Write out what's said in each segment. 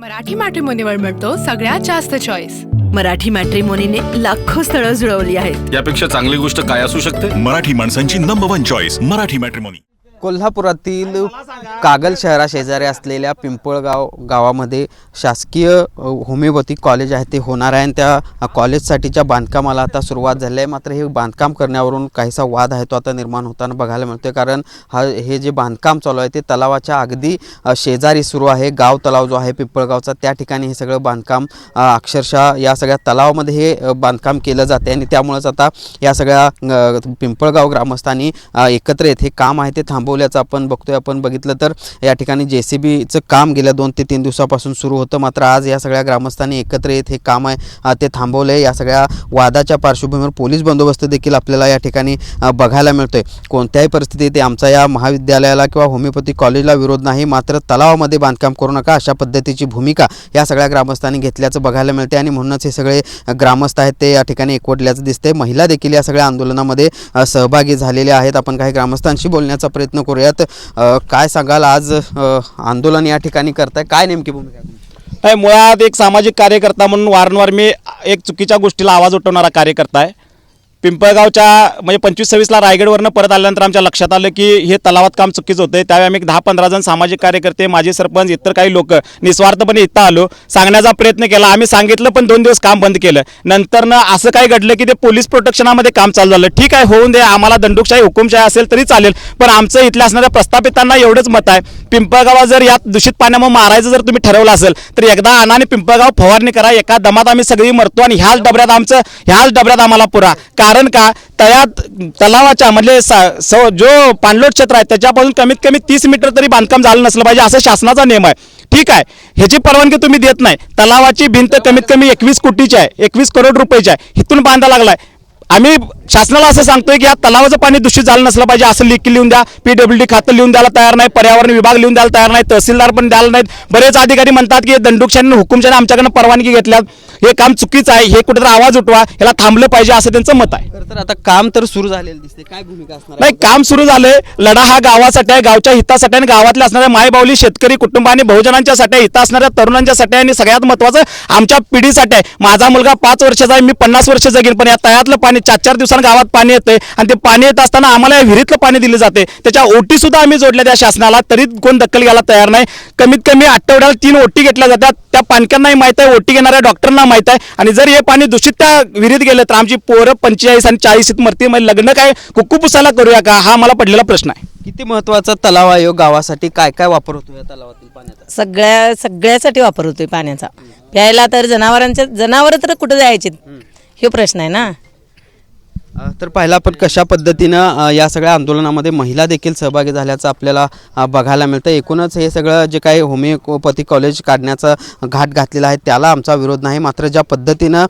मराठी मॅट्रिमोनीवर मिळतो सगळ्यात जास्त चॉईस मराठी मॅट्रिमोनीने लाखो स्थळं जुळवली आहेत. यापेक्षा चांगली गोष्ट काय असू शकते? मराठी माणसांची number one choice Marathi matrimony कोल्हापुरातील कागल शहराशेजारी असलेल्या पिंपळगाव गावामध्ये शासकीय अ, होमिओपॅथिक कॉलेज आहे ते होणार आहे. आणि त्या कॉलेजसाठीच्या बांधकामाला आता सुरुवात झाली आहे मात्र हे बांधकाम करण्यावरून काहीसा वाद आहे तो आता निर्माण होताना बघायला मिळतोय. कारण हा हे जे बांधकाम चालू आहे ते तलावाच्या अगदी शेजारी सुरू आहे. गाव तलाव जो आहे पिंपळगावचा त्या ठिकाणी हे सगळं बांधकाम अक्षरशः या सगळ्या तलावामध्ये हे बांधकाम केलं जाते आणि त्यामुळंच आता या सगळ्या पिंपळगाव ग्रामस्थांनी एकत्र येत हे काम आहे ते थांबवल्याचं आपण बघतोय. आपण बघितलं तर या ठिकाणी जे सी बीचं काम गेल्या दोन ते तीन दिवसापासून सुरू होतं. मात्र आज या सगळ्या ग्रामस्थांनी एकत्र येत हे काम आहे ते थांबवलं आहे या सगळ्या वादाच्या पार्श्वभूमीवर पोलीस बंदोबस्त देखील आपल्याला या ठिकाणी बघायला बघायला मिळतोय. कोणत्याही परिस्थितीत आमचा या महाविद्यालयाला किंवा होमिओपॅथी कॉलेजला विरोध नाही मात्र तलावामध्ये बांधकाम करू नका अशा पद्धतीची भूमिका या सगळ्या ग्रामस्थांनी घेतल्याचं बघायला मिळते आणि म्हणूनच हे सगळे ग्रामस्थ आहेत ते या ठिकाणी एकवटल्याचं दिसते महिला देखील या सगळ्या आंदोलनामध्ये सहभागी झालेल्या आहेत. आपण काही ग्रामस्थांशी बोलण्याचा प्रयत्न करूयात. काय सांगाल आज आंदोलन या ठिकाणी करताय? काय नेमकी भूमिका नाही मुळात एक सामाजिक कार्यकर्ता म्हणून वारंवार मी एक चुकीच्या गोष्टीला आवाज उठवणारा कार्यकर्ता आहे. पिंपळगावच्या म्हणजे पंचवीस सव्वीसला रायगडवरनं परत आल्यानंतर आमच्या लक्षात आलं की हे तलावात काम चुकीचं होतं त्यावेळी आम्ही एक दहा पंधरा जण सामाजिक कार्यकर्ते माजी सरपंच इतर काही लोक निस्वार्थपणे इथं आलो. सांगण्याचा प्रयत्न केला. आम्ही सांगितलं पण दोन दिवस काम बंद केलं. नंतर ना असं काय घडलं की ते पोलीस प्रोटेक्शनामध्ये काम चालू झालं. ठीक आहे होऊन दे आम्हाला दंडुकशाही हुकुमशाही असेल तरी चालेल. पण आमचं इथल्या असणाऱ्या प्रस्थापितांना एवढंच मत आहे. पिंपळगावा जर यात दूषित पाण्यामुळे मारायचं जर तुम्ही ठरवलं असेल तर एकदा आणा आणि पिंपळगाव फवारणी करा. एका दमात आम्ही सगळी मरतो आणि ह्याच डबऱ्यात आमचं ह्याच डबऱ्यात आम्हाला पुरा. कारण का? तयात तलावाच्या म्हणजे सा- जो पाणलोट क्षेत्र आहे त्याच्यापासून कमीत कमी तीस मीटर तरी बांधकाम झालं नसलं पाहिजे असं शासनाचा नियम आहे. ठीक आहे. ह्याची परवानगी तुम्ही देत नाही. तलावाची भिंत कमीत कमी एकवीस कोटीची आहे एकवीस करोड रुपयाची आहे. इथून बांधा लागलाय. आम्ही शासनाला असं सांगतोय की या तलावाचं पाणी दूषित झालं नसलं पाहिजे असं लेखी लिहून द्या पीडब्ल्यू डी खातं लिहून द्यायला तयार नाही पर्यावरण विभाग लिहून द्यायला तयार नाही तहसीलदार पण द्यायला नाहीत. बरेच अधिकारी म्हणतात की दंडुकशाने हुकुमशाने आमच्याकडनं परवानगी घेतल्यात. हे काम चुकीचं आहे हे कुठेतरी आवाज उठवा याला थांबलं पाहिजे असं त्यांचं मत आहे. तर तर आता काम तर सुरू झालेलं दिसते काय भूमिका असणार? नाही काम सुरू झालंय. लढा हा गावासाठी आहे गावच्या हितासाठी आणि गावातल्या असणाऱ्या मायबावली शेतकरी कुटुंब आणि बहुजनांच्यासाठी हित असणाऱ्या तरुणांच्यासाठी आणि सगळ्यात महत्वाचं आमच्या पिढीसाठी आहे. माझा मुलगा पाच वर्षाचा आहे मी पन्नास वर्ष जगेन पण या तळ्यातलं पाणी चार चार दिवसांनी गावात पाणी येतंय आणि ते पाणी येत असताना आम्हाला या विहिरीतलं पाणी दिलं जाते त्याच्या ओटी सुद्धा आम्ही जोडल्या त्या शासनाला तरी कोण दखल घ्यायला तयार नाही. कमीत कमी आठवड्याला तीन ओटी घेतल्या जातात. त्या पाणक्यांनाही माहीत आहे ओटी घेणाऱ्या डॉक्टरांना माहीत आहे. आणि जर हे पाणी दूषित त्या विहिरीत गेलं तर आमची पोरं पंचेचाळीस आणि चाळीसीत मरती म्हणजे लग्न काय? कुक्कू पुसायला करूया का? हा मला पडलेला प्रश्न आहे. किती महत्त्वाचा तलाव आहे हो गावासाठी? काय काय वापर होतो या तलावातील पाण्याचा? सगळ्या सगळ्यासाठी वापर होतोय पाण्याचा. प्यायला तर जनावरांच्या जनावर तर कुठं जायचे हे प्रश्न आहे ना? तर पाहिला आपण कशा पद्धतीनं या सगळ्या आंदोलनामध्ये महिला देखील सहभागी झाल्याचं आपल्याला बघायला मिळतं. एकूणच हे सगळं जे काही होमिओपॅथी कॉलेज काढण्याचा घाट घातलेला आहे त्याला आमचा विरोध नाही. मात्र ज्या पद्धतीनं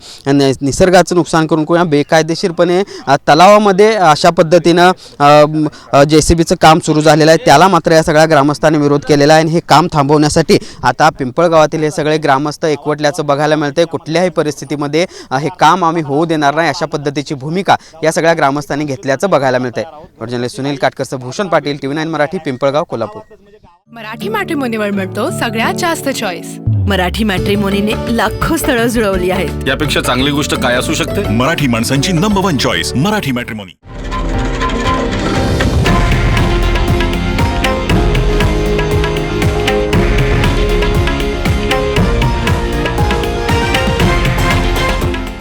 निसर्गाचं नुकसान करून किंवा बेकायदेशीरपणे तलावामध्ये अशा पद्धतीनं जे सी बीचं काम सुरू झालेलं आहे त्याला मात्र या सगळ्या ग्रामस्थांनी विरोध केलेला आहे आणि हे काम थांबवण्यासाठी आता पिंपळगावातील हे सगळे ग्रामस्थ एकवटल्याचं बघायला मिळतं कुठल्याही परिस्थितीमध्ये हे काम आम्ही होऊ देणार नाही अशा पद्धतीची भूमिका या सगळ्या ग्रामस्थांनी घेतल्याचं बघायला मिळतंय. Journalist Sunil काटकरचं Bhushan Patil T V nine Marathi Pimpalgaon Kolhapur. Marathi मॅट्रिमोनीवर मिळतो सगळ्यात जास्त चॉईस मराठी मॅट्रिमोनीने लाखो स्थळं जुळवली आहेत. यापेक्षा चांगली गोष्ट काय असू शकते? मराठी माणसांची number one choice Marathi matrimony.